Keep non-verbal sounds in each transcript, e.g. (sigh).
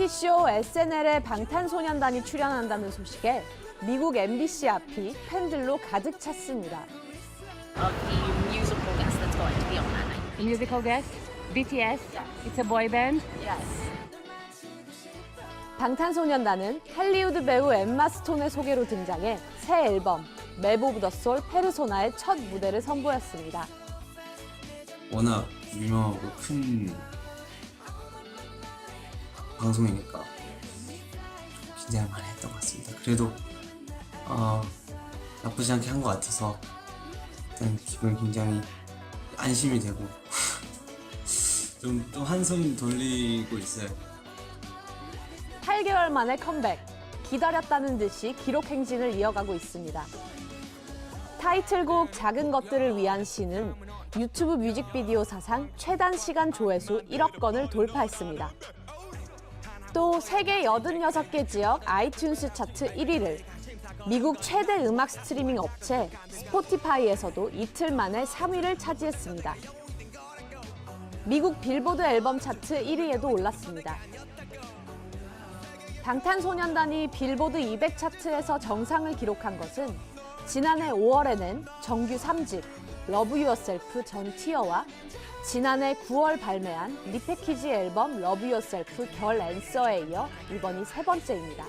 리얼리티쇼 SNL에 방탄소년단이 출연한다는 소식에 미국 MBC 앞이 팬들로 가득 찼습니다. Yes. 방탄소년단은 할리우드 배우 엠마 스톤의 소개로 등장해 새 앨범 맵 오브 더 솔 페르소나의 첫 무대를 선보였습니다. 워낙 유명하고 큰 방송이니까 긴장을 많이 했던 것 같습니다. 그래도 어, 나쁘지 않게 한 것 같아서 일단 기분 굉장히 안심이 되고 (laughs) 좀, 좀 한숨 돌리고 있어요. 8개월 만에 컴백. 기다렸다는 듯이 기록 행진을 이어가고 있습니다. 타이틀곡 작은 것들을 위한 시는 유튜브 뮤직비디오 사상 최단 시간 조회수 1억 건을 돌파했습니다. 또 세계 86개 지역 아이튠스 차트 1위를 미국 최대 음악 스트리밍 업체 스포티파이에서도 이틀 만에 3위를 차지했습니다. 미국 빌보드 앨범 차트 1위에도 올랐습니다. 방탄소년단이 빌보드 200 차트에서 정상을 기록한 것은 지난해 5월에 낸 정규 3집 러브 유어셀프 전 티어와 지난해 9월 발매한 리패키지 앨범 러브 유어셀프 결 앤서에 이어 이번이 세 번째입니다.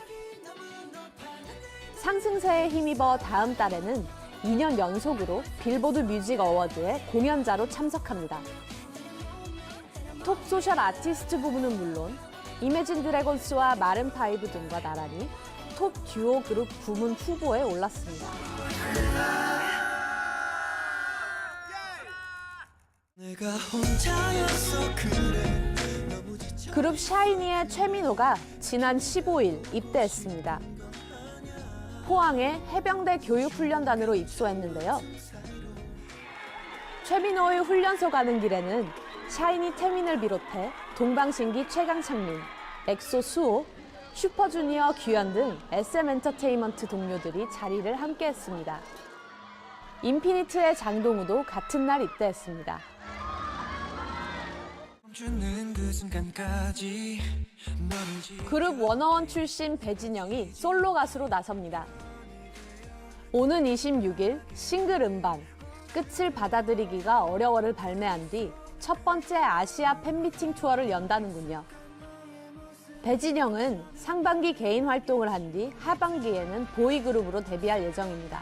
상승세에 힘입어 다음 달에는 2년 연속으로 빌보드 뮤직 어워드에 공연자로 참석합니다. 톱 소셜 아티스트 부분은 물론 이매진 드래곤스와 마른 파이브 등과 나란히 톱 듀오 그룹 부문 후보에 올랐습니다. 그룹 샤이니의 최민호가 지난 15일 입대했습니다. 포항의 해병대 교육훈련단으로 입소했는데요. 최민호의 훈련소 가는 길에는 샤이니 태민을 비롯해 동방신기 최강창민, 엑소 수호, 슈퍼주니어 규현 등 SM 엔터테인먼트 동료들이 자리를 함께했습니다. 인피니트의 장동우도 같은 날 입대했습니다. 그 그룹 워너원 출신 배진영이 솔로 가수로 나섭니다. 오는 26일 싱글 음반 끝을 받아들이기가 어려워를 발매한 뒤 첫 번째 아시아 팬미팅 투어를 연다는군요. 배진영은 상반기 개인 활동을 한 뒤 하반기에는 보이그룹으로 데뷔할 예정입니다.